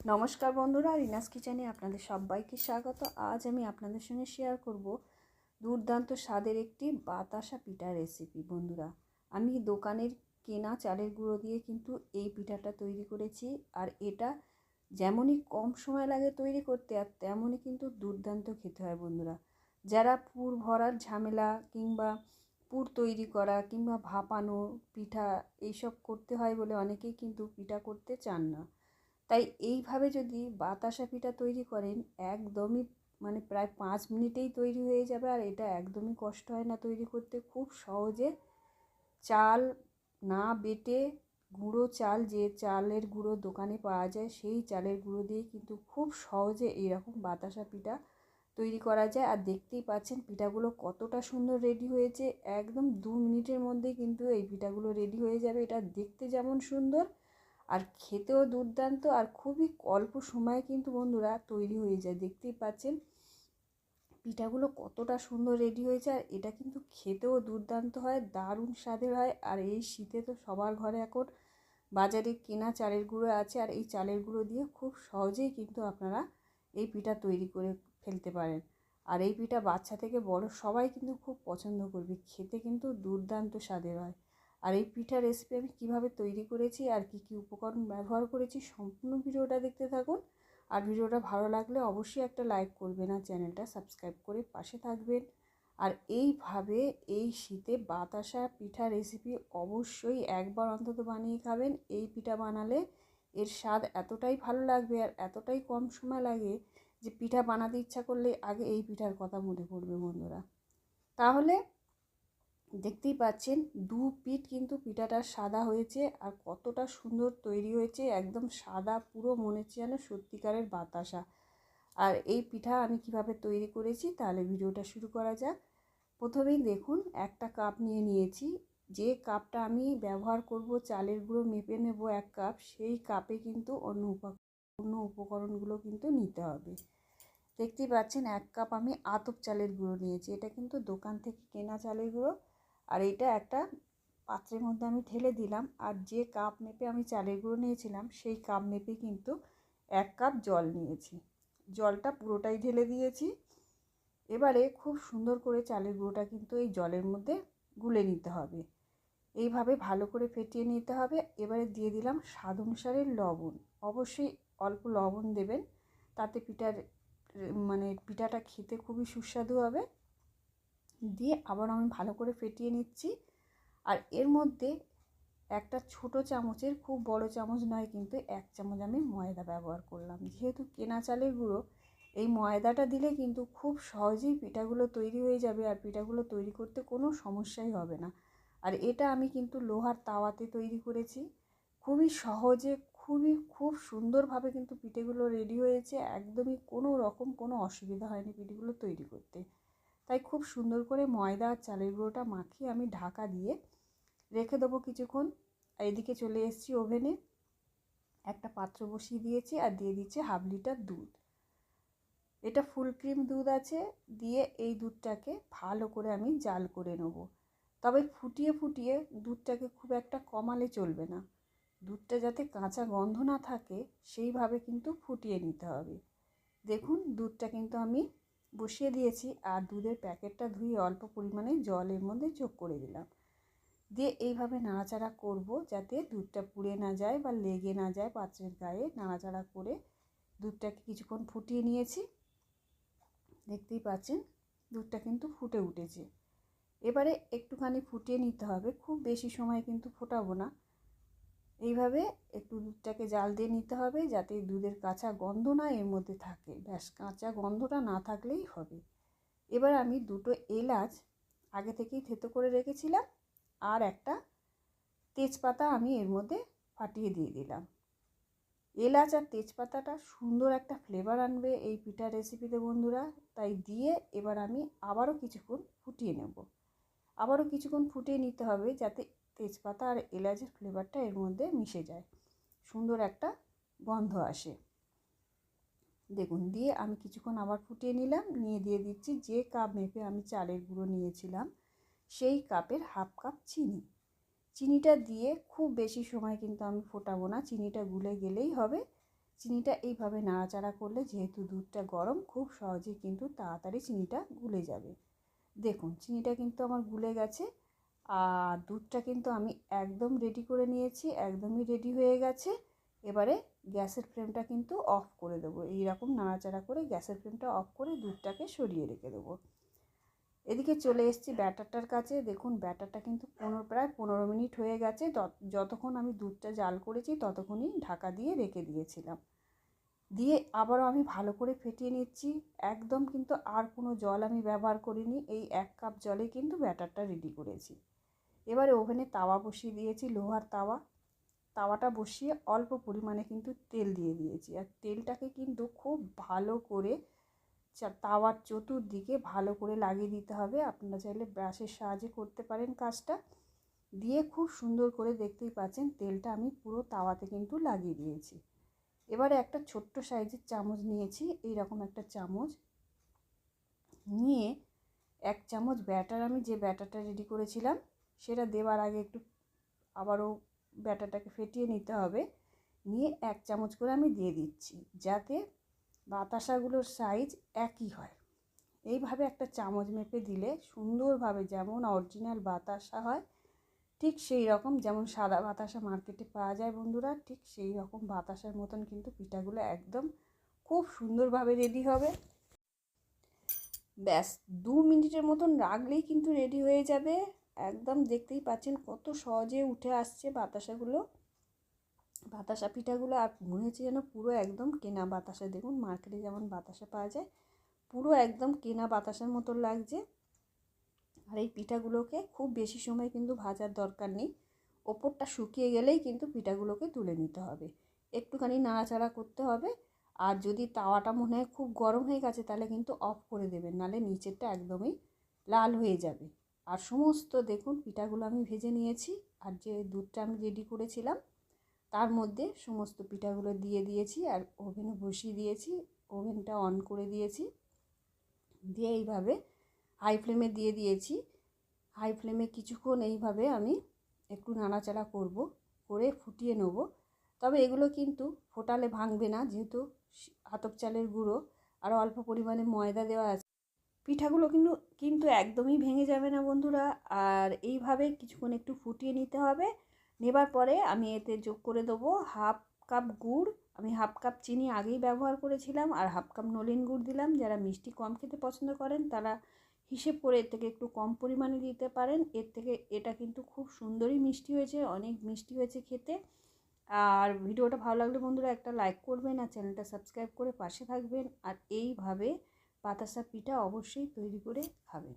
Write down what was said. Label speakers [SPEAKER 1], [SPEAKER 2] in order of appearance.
[SPEAKER 1] নমস্কার বন্ধুরা, রিনাস কিচেনে আপনাদের সবাইকে স্বাগত। আজ আমি আপনাদের সঙ্গে শেয়ার করব দুর্দান্ত স্বাদের একটি বাতাসা পিঠা রেসিপি বন্ধুরা। আমি দোকানের কেনা চালের গুঁড়ো দিয়ে কিন্তু এই পিঠাটা তৈরি করেছি আর এটা যেমনই কম সময় লাগে তৈরি করতে আর তেমনই কিন্তু দুর্দান্ত খেতে হয় বন্ধুরা। যারা পুর ভরার ঝামেলা কিংবা পুর তৈরি করা কিংবা ভাপানো পিঠা এইসব করতে হয় বলে অনেকেই কিন্তু পিঠা করতে চান না। তাই এইভাবে যদি বাতাসা পিঠা তৈরি করেন, একদমই মানে প্রায় পাঁচ মিনিটেই তৈরি হয়ে যাবে আর এটা একদমই কষ্ট হয় না তৈরি করতে। খুব সহজে চাল না বেটে গুঁড়ো চাল, যে চালের গুঁড়ো দোকানে পাওয়া যায়, সেই চালের গুঁড়ো দিয়ে কিন্তু খুব সহজে এইরকম বাতাসা পিঠা তৈরি করা যায়। আর দেখতেই পাচ্ছেন পিঠাগুলো কতটা সুন্দর রেডি হয়েছে। একদম দু মিনিটের মধ্যেই কিন্তু এই পিঠাগুলো রেডি হয়ে যাবে। এটা দেখতে যেমন সুন্দর আর খেতেও দুর্দান্ত আর খুবই অল্প সময়ে কিন্তু বন্ধুরা তৈরি হয়ে যায়। দেখতেই পাচ্ছেন? পিঠাগুলো কতটা সুন্দর রেডি হয়েছে আর এটা কিন্তু খেতেও দুর্দান্ত হয়, দারুণ স্বাদের হয়। আর এই শীতে তো সবার ঘরে এখন বাজারে কেনা চালের গুঁড়ো আছে আর এই চালের গুঁড়ো দিয়ে খুব সহজেই কিন্তু আপনারা এই পিঠা তৈরি করে ফেলতে পারেন। আর এই পিঠা বাচ্চা থেকে বড় সবাই কিন্তু খুব পছন্দ করবে, খেতে কিন্তু দুর্দান্ত স্বাদের হয়। আর এই পিঠা রেসিপি আমি কীভাবে তৈরি করেছি আর কি কি উপকরণ ব্যবহার করেছি সম্পূর্ণ ভিডিওটা দেখতে থাকুন। আর ভিডিওটা ভালো লাগলে অবশ্যই একটা লাইক করবেন আর চ্যানেলটা সাবস্ক্রাইব করে পাশে থাকবেন। আর এইভাবে এই শীতে বাতাসা পিঠা রেসিপি অবশ্যই একবার অন্তত বানিয়ে খাবেন। এই পিঠা বানালে এর স্বাদ এতটাই ভালো লাগবে আর এতটাই কম সময় লাগে যে পিঠা বানাতে ইচ্ছা করলে আগে এই পিঠার কথা মনে পড়বে বন্ধুরা। তাহলে দেখতেই পাচ্ছেন, দু পিঠ কিন্তু পিঠাটা সাদা হয়েছে আর কতটা সুন্দর তৈরি হয়েছে, একদম সাদা পুরো মনে হচ্ছে যেন সত্যিকারের বাতাসা। আর এই পিঠা আমি কীভাবে তৈরি করেছি তাহলে ভিডিওটা শুরু করা যাক। প্রথমেই দেখুন, একটা কাপ নিয়ে নিয়েছি, যে কাপটা আমি ব্যবহার করব, চালের গুঁড়ো মেপে নেব এক কাপ, সেই কাপে কিন্তু অন্য অন্য উপকরণগুলো কিন্তু নিতে হবে। দেখতেই পাচ্ছেন, এক কাপ আমি আতপ চালের গুঁড়ো নিয়েছি, এটা কিন্তু দোকান থেকে কেনা চালের গুঁড়ো। আর এটা একটা পাত্রের মধ্যে আমি ঢেলে দিলাম। আর যে কাপ মেপে আমি চালের গুঁড়ো নিয়েছিলাম, সেই কাপ মেপে কিন্তু এক কাপ জল নিয়েছি। জলটা পুরোটাই ঢেলে দিয়েছি। এবারে খুব সুন্দর করে চালের গুঁড়োটা কিন্তু এই জলের মধ্যে গুলে নিতে হবে। এইভাবে ভালো করে ফেটিয়ে নিতে হবে। এবারে দিয়ে দিলাম স্বাদ অনুসারে লবণ। অবশ্যই অল্প লবণ দেবেন। তাতে পিঠার মানে পিঠাটা খেতে খুবই সুস্বাদু হবে। দিয়ে আবার আমি ভালো করে ফেটিয়ে নিচ্ছি। আর এর মধ্যে একটা ছোট চামচের, খুব বড় চামচ নয় কিন্তু এক চামচ আমি ময়দা ব্যবহার করলাম। যেহেতু কেনা চালের গুঁড়ো, এই ময়দাটা দিলে কিন্তু খুব সহজেই পিঠাগুলো তৈরি হয়ে যাবে আর পিঠাগুলো তৈরি করতে কোনো সমস্যাই হবে না। আর এটা আমি কিন্তু লোহার তাওয়াতে তৈরি করেছি। খুবই সহজে, খুবই খুব সুন্দরভাবে কিন্তু পিঠেগুলো রেডি হয়েছে। একদমই কোনো রকম কোনো অসুবিধা হয়নি পিঠেগুলো তৈরি করতে। তাই খুব সুন্দর করে ময়দা আর চালের গুঁড়োটা মাখিয়ে আমি ঢাকা দিয়ে রেখে দেবো কিছুক্ষণ। এদিকে চলে এসেছি ওভেনে। একটা পাত্র বসিয়ে দিয়েছি আর দিয়ে দিচ্ছি হাফ লিটার দুধ। এটা ফুল ক্রিম দুধ আছে, দিয়ে এই দুধটাকে ভালো করে আমি জাল করে নেব। তবে ফুটিয়ে ফুটিয়ে দুধটাকে খুব একটা কমালে চলবে না। দুধটা যাতে কাঁচা গন্ধ না থাকে, সেইভাবে কিন্তু ফুটিয়ে নিতে হবে। দেখুন, দুধটা কিন্তু আমি বসিয়ে দিয়েছি আর দুধের প্যাকেটটা ধুয়ে অল্প পরিমাণে জলের মধ্যে যোগ করে দিলাম। দিয়ে এইভাবে নাড়াচাড়া করব যাতে দুধটা পুড়ে না যায় বা লেগে না যায় পাত্রের গায়ে। নাড়াচাড়া করে দুধটাকে কিছুক্ষণ ফুটিয়ে নিয়েছি। দেখতেই পাচ্ছেন, দুধটা কিন্তু ফুটে উঠেছে। এবারে একটুখানি ফুটিয়ে নিতে হবে। খুব বেশি সময় কিন্তু ফোটাবো না। এইভাবে একটু দুধটাকে জাল দিয়ে নিতে হবে যাতে দুধের কাঁচা গন্ধ না এর মধ্যে থাকে। ব্যাস, কাঁচা গন্ধটা না থাকলেই হবে। এবার আমি দুটো এলাচ আগে থেকেই থেতো করে রেখেছিলাম আর একটা তেজপাতা আমি এর মধ্যে ফাটিয়ে দিয়ে দিলাম। এলাচ আর তেজপাতাটা সুন্দর একটা ফ্লেভার আনবে এই পিঠা রেসিপিতে বন্ধুরা। তাই দিয়ে এবার আমি আবারও কিছুক্ষণ ফুটিয়ে নেব। আবারও কিছুক্ষণ ফুটিয়ে নিতে হবে যাতে তেজপাতা আর এলাচের ফ্লেভারটা এর মধ্যে মিশে যায়। সুন্দর একটা গন্ধ আসে। দেখুন, দিয়ে আমি কিছুক্ষণ আবার ফুটিয়ে নিলাম। নিয়ে দিয়ে দিচ্ছি যে কাপ মেপে আমি চালের গুঁড়ো নিয়েছিলাম, সেই কাপের হাফ কাপ চিনি। চিনিটা দিয়ে খুব বেশি সময় কিন্তু আমি ফোটাবো না। চিনিটা গুলে গেলেই হবে। চিনিটা এইভাবে নাড়াচাড়া করলে যেহেতু দুধটা গরম, খুব সহজেই কিন্তু তাড়াতাড়ি চিনিটা গুলে যাবে। দেখুন, চিনিটা কিন্তু আমার গুলে গেছে। আর দুধটা কিন্তু আমি একদম রেডি করে নিয়েছি, একদমই রেডি হয়ে গেছে। এবারে গ্যাসের ফ্লেমটা কিন্তু অফ করে দেবো। এইরকম নাড়াচাড়া করে গ্যাসের ফ্লেমটা অফ করে দুধটাকে সরিয়ে রেখে দেবো। এদিকে চলে এসেছি ব্যাটারটার কাছে। দেখুন, ব্যাটারটা কিন্তু পনেরো, প্রায় পনেরো মিনিট হয়ে গেছে। যতক্ষণ আমি দুধটা জাল করেছি, ততক্ষণই ঢাকা দিয়ে রেখে দিয়েছিলাম। দিয়ে আবারও আমি ভালো করে ফেটিয়ে নিচ্ছি। একদম কিন্তু আর কোনো জল আমি ব্যবহার করিনি। এই এক কাপ জলে কিন্তু ব্যাটারটা রেডি করেছি। এবারে ওভেনে তাওয়া বসিয়ে দিয়েছি, লোহার তাওয়া। তাওয়াটা বসিয়ে অল্প পরিমাণে কিন্তু তেল দিয়ে দিয়েছি। আর তেলটাকে কিন্তু খুব ভালো করে তাওয়ার চতুর্দিকে ভালো করে লাগিয়ে দিতে হবে। আপনারা চাইলে ব্রাশের সাহায্যে করতে পারেন কাজটা। দিয়ে খুব সুন্দর করে দেখতেই পাচ্ছেন তেলটা আমি পুরো তাওয়াতে কিন্তু লাগিয়ে দিয়েছি। এবারে একটা ছোট্ট সাইজের চামচ নিয়েছি এই রকম একটা চামচ। নিয়ে এক চামচ ব্যাটার, আমি যে ব্যাটারটা রেডি করেছিলাম সেটা দেওয়ার আগে একটু আবারও ব্যাটারটাকে ফেটিয়ে নিতে হবে। নিয়ে এক চামচ করে আমি দিয়ে দিচ্ছি যাতে বাতাসাগুলোর সাইজ একই হয়। এইভাবে একটা চামচ মেপে দিলে সুন্দরভাবে যেমন অরিজিনাল বাতাসা হয়, ঠিক সেই রকম যেমন সাদা বাতাসা মার্কেটে পাওয়া যায় বন্ধুরা, ঠিক সেই রকম বাতাসার মতন কিন্তু পিঠাগুলো একদম খুব সুন্দরভাবে রেডি হবে। ব্যাস, দু মিনিটের মতন রাখলেই কিন্তু রেডি হয়ে যাবে। একদম দেখতেই পাচ্ছেন কত সহজে উঠে আসছে বাতাসাগুলো। বাতাসা পিঠাগুলো আর মনে হচ্ছে যেন পুরো একদম কেনা বাতাসা। দেখুন মার্কেটে যেমন বাতাসা পাওয়া যায়, পুরো একদম কেনা বাতাসার মতো লাগছে। আর এই পিঠাগুলোকে খুব বেশি সময় কিন্তু ভাজার দরকার নেই। ওপরটা শুকিয়ে গেলেই কিন্তু পিঠাগুলোকে তুলে নিতে হবে। একটুখানি নাড়াচাড়া করতে হবে। আর যদি তাওয়াটা মনে হয় খুব গরম হয়ে গেছে তাহলে কিন্তু অফ করে দেবেন নাহলে নিচেরটা একদমই লাল হয়ে যাবে। আর সমস্ত দেখুন পিঠাগুলো আমি ভেজে নিয়েছি আর যে দুধটা আমি রেডি করেছিলাম, তার মধ্যে সমস্ত পিঠাগুলো দিয়ে দিয়েছি আর ওভেনে বসিয়ে দিয়েছি, ওভেনটা অন করে দিয়েছি। দিয়ে এইভাবে হাই ফ্লেমে দিয়ে দিয়েছি। হাই ফ্লেমে কিছুক্ষণ এইভাবে আমি একটু নাড়াচাড়া করব, করে ফুটিয়ে নেব। তবে এগুলো কিন্তু ফোটালে ভাঙবে না, যেহেতু আতপ চালের গুঁড়ো আর অল্প পরিমাণে ময়দা দেওয়া আছে। পিঠাগুলো কিন্তু কিন্তু একদমই ভেঙে যাবে না বন্ধুরা। আর এইভাবে কিছুক্ষণ একটু ফুটিয়ে নিতে হবে। নেবার পরে আমি এতে যোগ করে দেবো হাফ কাপ গুড়। আমি হাফ কাপ চিনি আগেই ব্যবহার করেছিলাম আর হাফ কাপ নলেন গুড় দিলাম। যারা মিষ্টি কম খেতে পছন্দ করেন, তারা হিসেব করে এর থেকে একটু কম পরিমাণে দিতে পারেন। এর থেকে এটা কিন্তু খুব সুন্দরই মিষ্টি হয়েছে, অনেক মিষ্টি হয়েছে খেতে। আর ভিডিওটা ভালো লাগলে বন্ধুরা একটা লাইক করবেন আর চ্যানেলটা সাবস্ক্রাইব করে পাশে থাকবেন। আর এইভাবে বাতাসা পিঠা অবশ্যই তৈরি করে খাবেন।